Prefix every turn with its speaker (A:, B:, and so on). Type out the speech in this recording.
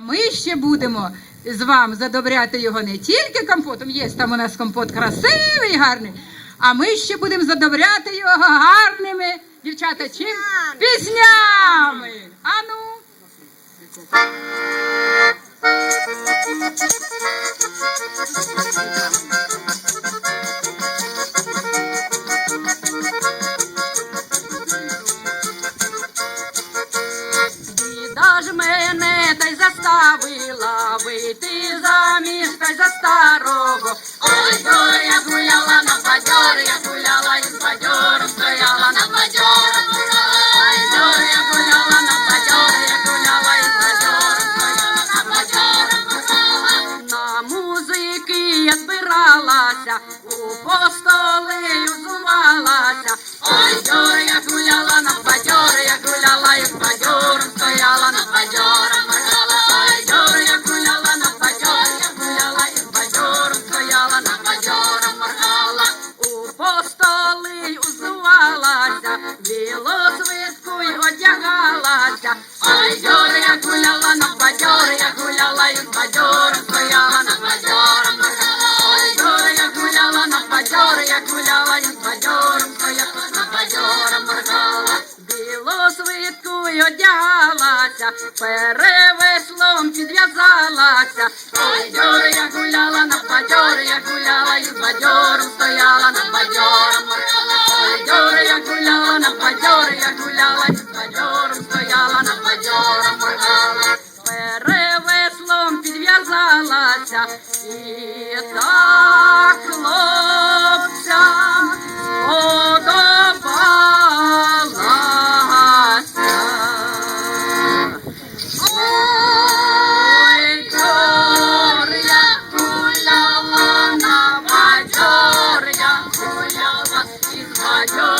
A: Ми ще будемо з вами задобряти його не тільки компотом, є там у нас компот красивий, гарний, а ми ще будемо задобряти його гарними, дівчата, чим? Піснями. Ану.
B: Біда ж мене та й заставила вийти заміж та й за старого. Ой, ой, я гуляла на бадьор, я гуляла із бадьором, стояла на бадьором. У постолею зувалася. Ой, ой, ой, я гуляла на бадьор, я гуляла із бадьором, стояла на бадьором. Ой, ой, я гуляла на бадьор, я гуляла із бадьором, стояла на бадьором, моргала. Білосвитку й одягалася, перевеслом підв'язалася. Ой, ой, я гуляла на бадьор, я гуляла із бадьором, казалася і так хлопцям подобалася. Ой, Дор'я, гуляла на бадьор'я, гуляла із бадьор'я.